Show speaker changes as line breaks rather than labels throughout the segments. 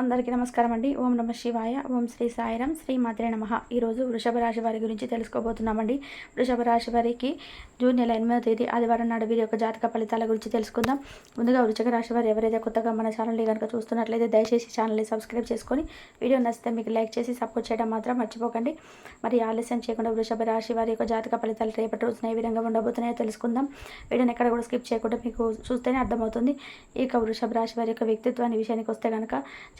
అందరికీ నమస్కారం అండి. ఓం నమ శివాయ ఓం శ్రీ సాయిరం శ్రీ మాత్రే నమ. ఈరోజు వృషభ రాశి వారి గురించి తెలుసుకోబోతున్నామండి. వృషభ రాశి వారికి జూన్ నెల ఎనిమిదవ తేదీ ఆదివారం నాడు వీరి యొక్క జాతక ఫలితాల గురించి తెలుసుకుందాం. ముందుగా వృషభ రాశి వారు ఎవరైతే కొత్తగా మన ఛానల్ని కనుక చూస్తున్నట్లయితే దయచేసి ఛానల్ని సబ్స్క్రైబ్ చేసుకొని వీడియో నచ్చితే మీకు లైక్ చేసి సపోర్ట్ చేయడం మాత్రం మర్చిపోకండి. మరి ఆలస్యం చేయకుండా వృషభ రాశి వారి యొక్క జాతక ఫలితాలు రేపటి రోజున ఏ విధంగా ఉండబోతున్నాయో తెలుసుకుందాం. వీడియోని ఎక్కడ కూడా స్కిప్ చేయకుండా మీకు చూస్తేనే అర్థమవుతుంది. ఇక వృషభ రాశి వారి యొక్క వ్యక్తిత్వాన్ని విషయానికి వస్తే కనుక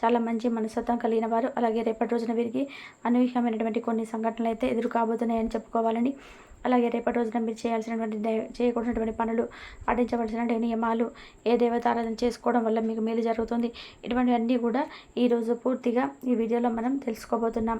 చాలా మంచి మనస్తత్వం కలిగిన వారు. అలాగే రేపటి రోజున వీరికి అనూహ్యమైనటువంటి కొన్ని సంఘటనలు అయితే ఎదురు కాబోతున్నాయని చెప్పుకోవాలండి. అలాగే రేపటి రోజున మీరు చేయాల్సినటువంటి చేయకూడనటువంటి పనులు పాటించవలసినటువంటి నియమాలు ఏ దేవతారాధన చేసుకోవడం వల్ల మీకు మేలు జరుగుతుంది ఇటువంటివన్నీ కూడా ఈరోజు పూర్తిగా ఈ వీడియోలో మనం తెలుసుకోబోతున్నాం.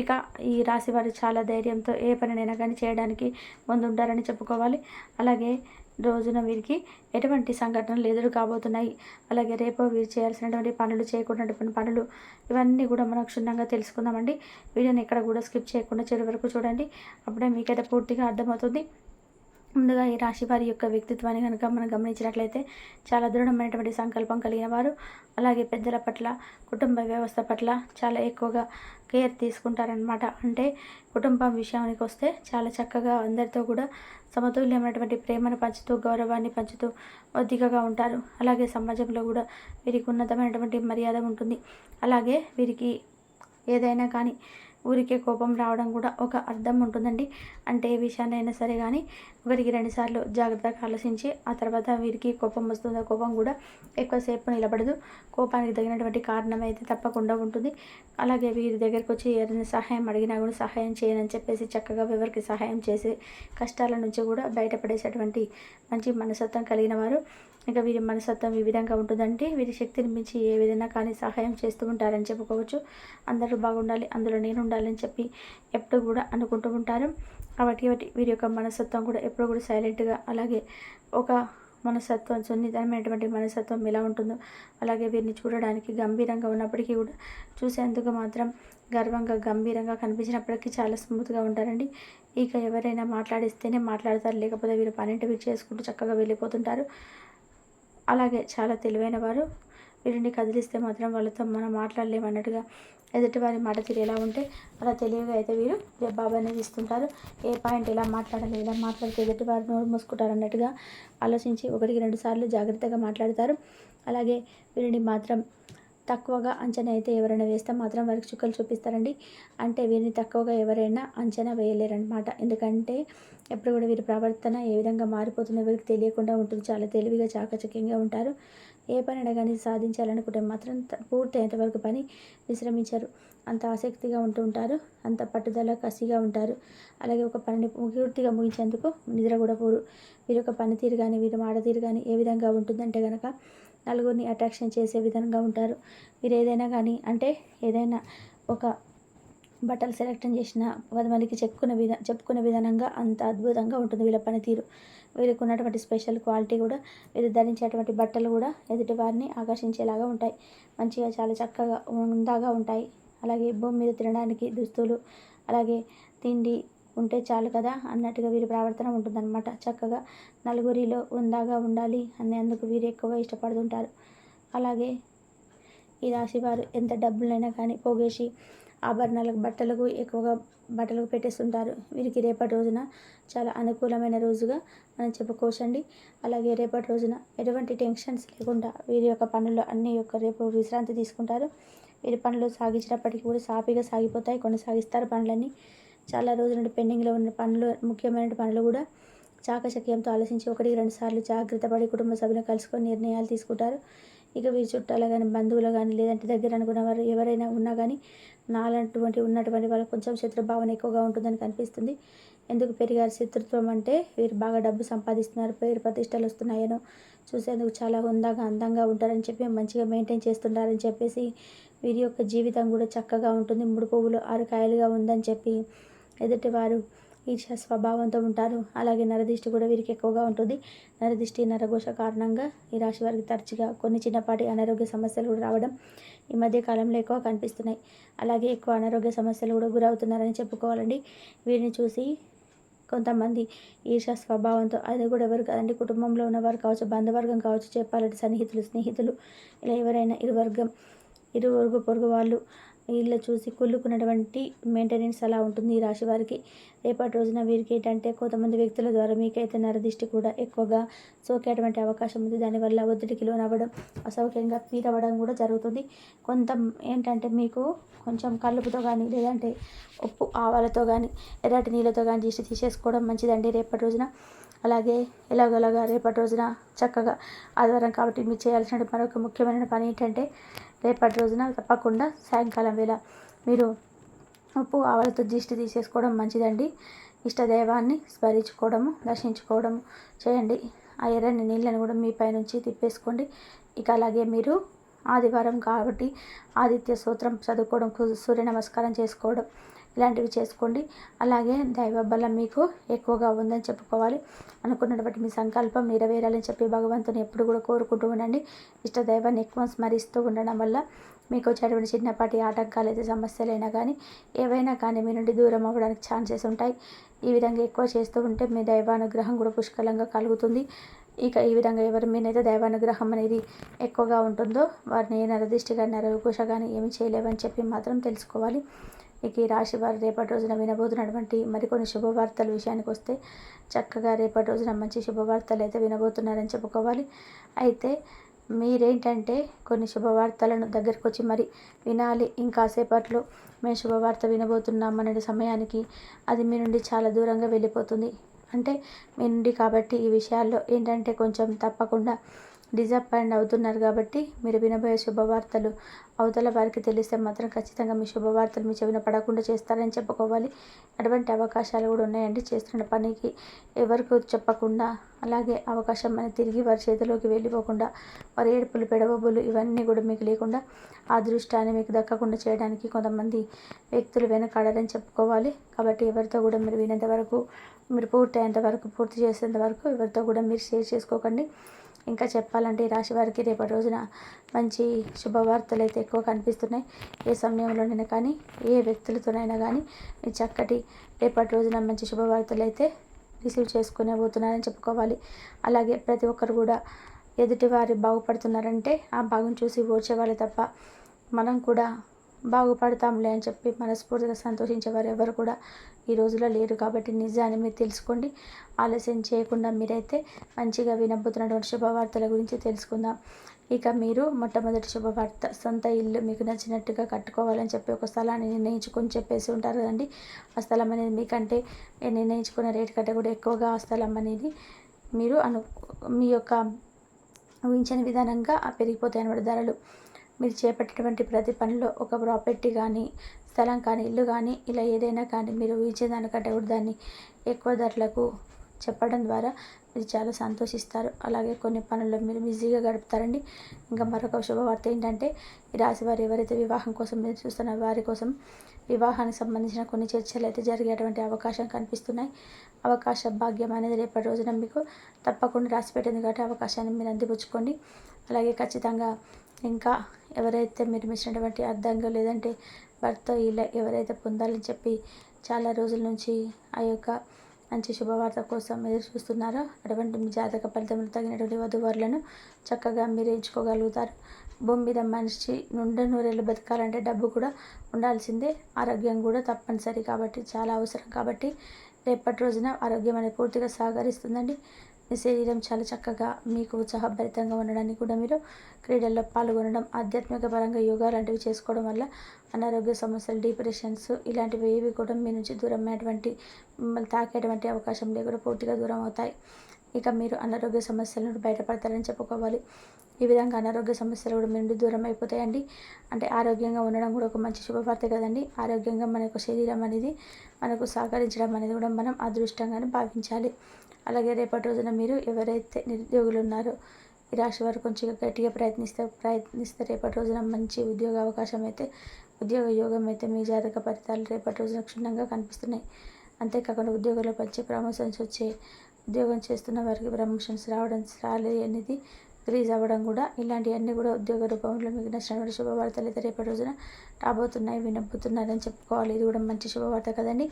ఇక ఈ రాశి వారు చాలా ధైర్యంతో ఏ పనినైనా కానీ చేయడానికి ముందుంటారని చెప్పుకోవాలి. అలాగే రోజున వీరికి ఎటువంటి సంఘటనలు ఎదురు కాబోతున్నాయి. అలాగే రేపు వీరు చేయాల్సినటువంటి పనులు చేయకూడనటువంటి పనులు ఇవన్నీ కూడా మనం క్షుణ్ణంగా తెలుసుకుందామండి. వీడియోని ఎక్కడ కూడా స్కిప్ చేయకుండా చివరి వరకు చూడండి. అప్పుడే మీకైతే పూర్తిగా అర్థమవుతుంది. ముందుగా ఈ రాశి వారి యొక్క వ్యక్తిత్వాన్ని కనుక మనం గమనించినట్లయితే చాలా దృఢమైనటువంటి సంకల్పం కలిగిన వారు. అలాగే పెద్దల పట్ల కుటుంబ వ్యవస్థ పట్ల చాలా ఎక్కువగా కేర్ తీసుకుంటారనమాట అంటే కుటుంబం విషయానికి వస్తే చాలా చక్కగా అందరితో కూడా సమతుల్యమైనటువంటి ప్రేమను పంచుతూ గౌరవాన్ని పంచుతూ ఒద్దికగా ఉంటారు. అలాగే సమాజంలో కూడా వీరికి ఉన్నతమైనటువంటి మర్యాద ఉంటుంది. అలాగే వీరికి ఏదైనా కానీ ఊరికే కోపం రావడం కూడా ఒక అర్థం ఉంటుందండి. అంటే ఏ విషయాన్నైనా సరే కానీ ఒకరికి రెండుసార్లు జాగ్రత్తగా ఆలోచించి ఆ తర్వాత వీరికి కోపం వస్తుంది ఆ కోపం కూడా ఎక్కువసేపు నిలబడదు. కోపానికి తగినటువంటి కారణం అయితే తప్పకుండా ఉంటుంది. అలాగే వీరి దగ్గరికి వచ్చి ఏదైనా సహాయం అడిగినా కూడా సహాయం చేయనని చెప్పేసి చక్కగా ఎవరికి సహాయం చేసి కష్టాల నుంచి కూడా బయటపడేసేటువంటి మంచి మనసత్వం కలిగిన వారు. ఇంకా వీరి మనసత్వం ఈ విధంగా ఉంటుందంటే వీరి శక్తిని మించి ఏ విధంగా కానీ సహాయం చేస్తూ ఉంటారని చెప్పుకోవచ్చు. అందరూ బాగుండాలి అందులో నేను ఉండాలని చెప్పి ఎప్పుడు కూడా అనుకుంటూ ఉంటారు. కాబట్టి వీరి యొక్క మనస్తత్వం కూడా ఎప్పుడు కూడా సైలెంట్గా అలాగే ఒక మనస్తత్వం సున్నితమైనటువంటి మనస్తత్వం ఎలా ఉంటుందో అలాగే వీరిని చూడడానికి గంభీరంగా ఉన్నప్పటికీ కూడా చూసేందుకు మాత్రం గర్వంగా గంభీరంగా కనిపించినప్పటికీ చాలా స్మూత్గా ఉంటారండి. ఇక ఎవరైనా మాట్లాడిస్తేనే మాట్లాడతారు. లేకపోతే వీరు పన్నెండు వీరు చేసుకుంటూ చక్కగా వెళ్ళిపోతుంటారు. అలాగే చాలా తెలివైన వారు. వీరిని కదిలిస్తే మాత్రం వాళ్ళతో మనం మాట్లాడలేమన్నట్టుగా ఎదుటి వారి మాట తీరు ఎలా ఉంటే అలా తెలివిగా అయితే వీరు జవాబు అనేది ఇస్తుంటారు. ఏ పాయింట్ ఎలా మాట్లాడాలి ఎలా మాట్లాడితే ఎదుటి వారు నోరు మూసుకుంటారు అన్నట్టుగా ఆలోచించి ఒకటికి రెండు సార్లు జాగ్రత్తగా మాట్లాడతారు. అలాగే వీరిని మాత్రం తక్కువగా అంచనా అయితే ఎవరైనా వేస్తే మాత్రం వారికి చుక్కలు చూపిస్తారండి. అంటే వీరిని తక్కువగా ఎవరైనా అంచనా వేయలేరనమాట ఎందుకంటే ఎప్పుడు కూడా వీరి ప్రవర్తన ఏ విధంగా మారిపోతుందో వీరికి తెలియకుండా ఉంటుంది. చాలా తెలివిగా చాకచక్యంగా ఉంటారు. ఏ పని కానీ సాధించాలనుకుంటే మాత్రం పూర్తి అయ్యేంతవరకు పని విశ్రమించరు. అంత ఆసక్తిగా ఉంటూ ఉంటారు అంత పట్టుదల కసిగా ఉంటారు. అలాగే ఒక పనిని పూర్తిగా ముగించేందుకు నిద్ర కూడా పోరు. వీరి యొక్క పనితీరు కానీ వీరి మాటతీరు కానీ ఏ విధంగా ఉంటుందంటే కనుక నలుగురిని అట్రాక్షన్ చేసే విధంగా ఉంటారు. వీరు ఏదైనా కానీ అంటే ఏదైనా ఒక బట్టలు సెలెక్ట్ చేసిన పది మందికి చెప్పుకునే విధా చెప్పుకునే విధానంగా అంత అద్భుతంగా ఉంటుంది వీళ్ళ పనితీరు. వీళ్ళకు ఉన్నటువంటి స్పెషల్ క్వాలిటీ కూడా వీళ్ళు ధరించేటువంటి బట్టలు కూడా ఎదుటి వారిని ఆకర్షించేలాగా ఉంటాయి. మంచిగా చాలా చక్కగా ఉందాగా ఉంటాయి. అలాగే భూమి మీద తినడానికి దుస్తులు అలాగే తిండి ఉంటే చాలు కదా అన్నట్టుగా వీరి ప్రవర్తన ఉంటుందన్నమాట. చక్కగా నలుగురిలో ఉందాగా ఉండాలి అనేందుకు వీరు ఎక్కువ ఇష్టపడుతుంటారు. అలాగే ఈ రాశి వారు ఎంత డబ్బులైనా కానీ పోగేసి ఆభరణాలకు బట్టలకు ఎక్కువగా బట్టలకు పెట్టేస్తుంటారు. వీరికి రేపటి రోజున చాలా అనుకూలమైన రోజుగా మనం చెప్పుకోవచ్చండి. అలాగే రేపటి రోజున ఎటువంటి టెన్షన్స్ లేకుండా వీరి యొక్క పనులు అన్ని యొక్క రేపు విశ్రాంతి తీసుకుంటారు. వీరి పనులు సాగించినప్పటికీ కూడా సాఫీగా సాగిపోతాయి కొనసాగిస్తారు పనులన్నీ. చాలా రోజుల నుండి పెండింగ్లో ఉన్న పనులు ముఖ్యమైన పనులు కూడా చాకచక్యంతో ఆలోచించి ఒకటి రెండు సార్లు జాగ్రత్త పడి కుటుంబ సభ్యులు కలుసుకొని నిర్ణయాలు తీసుకుంటారు. ఇక వీరి చుట్టాలు కానీ బంధువులు కానీ లేదంటే దగ్గర అనుకున్న వారు ఎవరైనా ఉన్నా కానీ నాలంటువంటి ఉన్నటువంటి వాళ్ళు కొంచెం శత్రుభావన ఎక్కువగా ఉంటుందని కనిపిస్తుంది. ఎందుకు పెరిగారు? శత్రుత్వం అంటే వీరు బాగా డబ్బు సంపాదిస్తున్నారు పేరు ప్రతిష్టలు వస్తున్నాయనో చూసేందుకు చాలా హుందాగా అందంగా ఉంటారని చెప్పి మంచిగా మెయింటైన్ చేస్తున్నారని చెప్పేసి వీరి యొక్క జీవితం కూడా చక్కగా ఉంటుంది. ముడు పువ్వులు ఆరు కాయలుగా ఉందని చెప్పి ఎదుటివారు ఈర్ష స్వభావంతో ఉంటారు. అలాగే నరదిష్టి కూడా వీరికి ఎక్కువగా ఉంటుంది. నరదిష్టి నరఘోష కారణంగా ఈ రాశి వారికి తరచుగా కొన్ని చిన్నపాటి అనారోగ్య సమస్యలు కూడా రావడం ఈ మధ్య కాలంలో ఎక్కువ కనిపిస్తున్నాయి. అలాగే ఎక్కువ అనారోగ్య సమస్యలు కూడా గురవుతున్నారని చెప్పుకోవాలండి. వీరిని చూసి కొంతమంది ఈర్ష స్వభావంతో అది కూడా ఎవరు కదండి కుటుంబంలో ఉన్నవారు కావచ్చు బంధువర్గం కావచ్చు చెప్పాలంటే సన్నిహితులు స్నేహితులు ఇలా ఎవరైనా ఇరు వర్గం పొరుగు వాళ్ళు వీళ్ళు చూసి కుళ్ళుకున్నటువంటి మెయింటెనెన్స్ అలా ఉంటుంది ఈ రాశి వారికి. రేపటి రోజున వీరికి ఏంటంటే కొంతమంది వ్యక్తుల ద్వారా మీకైతే నరదిష్టి కూడా ఎక్కువగా సోకేటువంటి అవకాశం ఉంది. దానివల్ల ఒత్తిడికి లోనవ్వడం అసౌక్యంగా ఫీల్ అవ్వడం కూడా జరుగుతుంది. కొంత ఏంటంటే మీకు కొంచెం కలుపుతో కానీ లేదంటే ఉప్పు ఆవాలతో కానీ ఎర్రటి నీళ్ళతో కానీ దిష్టి తీసేసుకోవడం మంచిదండి రేపటి రోజున. అలాగే ఎలాగోలాగా రేపటి రోజున చక్కగా ఆదివారం కాబట్టి మీరు చేయాల్సిన మరొక ముఖ్యమైన పని ఏంటంటే రేపటి రోజున తప్పకుండా సాయంకాలం వేళ మీరు ఉప్పు ఆవలతో దిష్టి తీసేసుకోవడం మంచిదండి. ఇష్టదైవాన్ని స్మరించుకోవడము దర్శించుకోవడము చేయండి. ఆ ఎర్రని నీళ్ళని కూడా మీ పైనుంచి తిప్పేసుకోండి. ఇక అలాగే మీరు ఆదివారం కాబట్టి ఆదిత్య సూత్రం చదువుకోవడం సూర్య నమస్కారం చేసుకోవడం ఇలాంటివి చేసుకోండి. అలాగే దైవ బలం మీకు ఎక్కువగా ఉందని చెప్పుకోవాలి. అనుకున్నటువంటి మీ సంకల్పం నెరవేరాలని చెప్పి భగవంతుని ఎప్పుడు కూడా కోరుకుంటూ ఉండండి. ఇష్ట దైవాన్ని ఎక్కువ స్మరిస్తూ ఉండడం వల్ల మీకు వచ్చేటువంటి చిన్నపాటి ఆటంకాలు అయితే సమస్యలైనా కానీ ఏవైనా కానీ మీ నుండి దూరం అవ్వడానికి ఛాన్సెస్ ఉంటాయి. ఈ విధంగా ఎక్కువ చేస్తూ ఉంటే మీ దైవానుగ్రహం కూడా పుష్కలంగా కలుగుతుంది. ఇక ఈ విధంగా ఎవరి మీదైతే దైవానుగ్రహం అనేది ఎక్కువగా ఉంటుందో వారిని నరదిష్టి కానీ నరకుశ కానీ ఏమి చేయలేవని చెప్పి మాత్రం తెలుసుకోవాలి. ఇక ఈ రాశి వారు రేపటి రోజున వినబోతున్నటువంటి మరికొన్ని శుభవార్తల విషయానికి వస్తే చక్కగా రేపటి రోజున మంచి శుభవార్తలు అయితే వినబోతున్నారని చెప్పుకోవాలి. అయితే మీరేంటంటే కొన్ని శుభవార్తలను దగ్గరకు వచ్చి మరి వినాలి. ఇంకాసేపట్లో మేము శుభవార్త వినబోతున్నామనే సమయానికి అది మీ నుండి చాలా దూరంగా వెళ్ళిపోతుంది. అంటే మీ నుండి కాబట్టి ఈ విషయాల్లో ఏంటంటే కొంచెం తప్పకుండా డిసప్పాయింట్ అవుతున్నారు కాబట్టి మీరు వినబోయే శుభవార్తలు అవతల వారికి తెలిస్తే మాత్రం ఖచ్చితంగా మీ శుభవార్తలు మీ చెవిన పడకుండా చేస్తారని చెప్పుకోవాలి. అటువంటి అవకాశాలు కూడా ఉన్నాయండి. చేస్తున్న పనికి ఎవరికి చెప్పకుండా అలాగే అవకాశం అనేది తిరిగి వారి చేతిలోకి వెళ్ళిపోకుండా వారి ఏడుపులు పెడవబులు ఇవన్నీ కూడా మీకు లేకుండా ఆ దృష్టాన్ని మీకు దక్కకుండా చేయడానికి కొంతమంది వ్యక్తులు వెనకాడారని చెప్పుకోవాలి. కాబట్టి ఎవరితో కూడా మీరు వినేంత వరకు మీరు పూర్తి అయ్యేంత వరకు పూర్తి చేసేంత వరకు ఎవరితో కూడా మీరు షేర్ చేసుకోకండి. ఇంకా చెప్పాలంటే ఈ రాశి వారికి రేపటి రోజున మంచి శుభవార్తలు అయితే ఎక్కువ కనిపిస్తున్నాయి. ఏ సమయంలోనైనా కానీ ఏ వ్యక్తులతోనైనా కానీ మీ చక్కటి రేపటి రోజున మంచి శుభవార్తలు అయితే రిసీవ్ చేసుకునే పోతున్నారని చెప్పుకోవాలి. అలాగే ప్రతి ఒక్కరు కూడా ఎదుటివారి బాగుపడుతున్నారంటే ఆ భాగం చూసి ఓర్చేవాళ్ళు తప్ప మనం కూడా బాగుపడతాంలే అని చెప్పి మనస్ఫూర్తిగా సంతోషించేవారు ఎవరు కూడా ఈ రోజులో లేరు కాబట్టి నిజాన్ని మీరు తెలుసుకోండి. ఆలస్యం చేయకుండా మీరైతే మంచిగా వినబోతున్నటువంటి శుభవార్తల గురించి తెలుసుకుందాం. ఇక మీరు మొట్టమొదటి శుభవార్త సొంత ఇల్లు మీకు నచ్చినట్టుగా కట్టుకోవాలని చెప్పి ఒక స్థలాన్ని నిర్ణయించుకొని చెప్పేసి ఉంటారు కదండి. ఆ స్థలం అనేది మీకంటే నిర్ణయించుకున్న రేట్ కంటే కూడా ఎక్కువగా ఆ స్థలం అనేది మీరు అను మీ యొక్క ఊహించని విధానంగా పెరిగిపోతాయి అన్నమాట ధరలు. మీరు చేపట్టేటువంటి ప్రతి పనిలో ఒక ప్రాపర్టీ కానీ స్థలం కానీ ఇల్లు కానీ ఇలా ఏదైనా కానీ మీరు ఊహించేదానికంటే కూడా దాన్ని ఎక్కువ ధరలకు చెప్పడం ద్వారా మీరు చాలా సంతోషిస్తారు. అలాగే కొన్ని పనుల్లో మీరు బిజీగా గడుపుతారండి. ఇంకా మరొక శుభవార్త ఏంటంటే ఈ రాశి వారు ఎవరైతే వివాహం కోసం మీరు చూస్తున్న వారి కోసం వివాహానికి సంబంధించిన కొన్ని చర్చలు అయితే జరిగేటువంటి అవకాశం కనిపిస్తున్నాయి. అవకాశ భాగ్యం అనేది రేపటి రోజున మీకు తప్పకుండా రాసి పెట్టింది కాబట్టి అవకాశాన్ని మీరు అందిపుచ్చుకోండి. అలాగే ఖచ్చితంగా ఇంకా ఎవరైతే మీరు మిచ్చినటువంటి అర్థంగా లేదంటే భర్త ఇలా ఎవరైతే పొందాలని చెప్పి చాలా రోజుల నుంచి ఆ యొక్క మంచి శుభవార్త కోసం ఎదురు చూస్తున్నారో అటువంటి మీ జాతక ఫలితములు తగినటువంటి వధువరులను చక్కగా మీరు ఎంచుకోగలుగుతారు. భూమి మీద మనిషి నుండి నూరేళ్ళు బతకాలంటే డబ్బు కూడా ఉండాల్సిందే ఆరోగ్యం కూడా తప్పనిసరి కాబట్టి చాలా అవసరం కాబట్టి రేపటి రోజున ఆరోగ్యం అనేది పూర్తిగా సహకరిస్తుందండి శరీరం చాలా చక్కగా మీకు ఉత్సాహభరితంగా ఉండడానికి కూడా మీరు క్రీడల్లో పాల్గొనడం ఆధ్యాత్మిక పరంగా యోగా లాంటివి చేసుకోవడం వల్ల అనారోగ్య సమస్యలు డిప్రెషన్స్ ఇలాంటివి ఏవి కూడా మీ నుంచి దూరం అయ్యేటువంటి మిమ్మల్ని తాకేటువంటి అవకాశం లేకుండా పూర్తిగా దూరం అవుతాయి. ఇక మీరు అనారోగ్య సమస్యల నుండి బయటపడతారని చెప్పుకోవాలి. ఈ విధంగా అనారోగ్య సమస్యలు కూడా మీ నుండి దూరం అయిపోతాయండి అంటే ఆరోగ్యంగా ఉండడం కూడా ఒక మంచి శుభవార్త కదండి. ఆరోగ్యంగా మన యొక్క శరీరం అనేది మనకు సహకరించడం అనేది కూడా మనం అదృష్టంగానే భావించాలి. అలాగే రేపటి రోజున మీరు ఎవరైతే నిరుద్యోగులు ఉన్నారో ఈ రాశి వారు కొంచెం గట్టిగా ప్రయత్నిస్తే ప్రయత్నిస్తే రేపటి రోజున మంచి ఉద్యోగ అవకాశం అయితే ఉద్యోగ యోగం అయితే మీ జాతక ఫలితాలు రేపటి రోజున క్షుణ్ణంగా కనిపిస్తున్నాయి. అంతేకాకుండా ఉద్యోగంలో మంచి ప్రమోషన్స్ వచ్చే ఉద్యోగం చేస్తున్న వారికి ప్రమోషన్స్ రావడం రాలేదు అనేది రిలీజ్ అవ్వడం కూడా ఇలాంటివన్నీ కూడా ఉద్యోగ రూపంలో మీకు నచ్చినటువంటి శుభవార్తలు అయితే రేపటి రోజున రాబోతున్నాయి వినబోతున్నారని చెప్పుకోవాలి. ఇది కూడా మంచి శుభవార్త కదండి.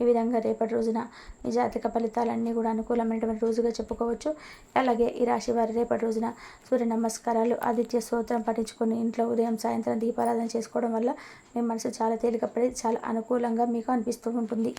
ఈ విధంగా రేపటి రోజున మీ జాతక ఫలితాలన్నీ కూడా అనుకూలమైనటువంటి రోజుగా చెప్పుకోవచ్చు. అలాగే ఈ రాశి వారి రేపటి రోజున సూర్య నమస్కారాలు ఆదిత్య స్తోత్రం పఠించుకొని ఇంట్లో ఉదయం సాయంత్రం దీపారాధన చేసుకోవడం వల్ల మీ మనసు చాలా తేలికపడి చాలా అనుకూలంగా మీకు అనిపిస్తూ ఉంటుంది.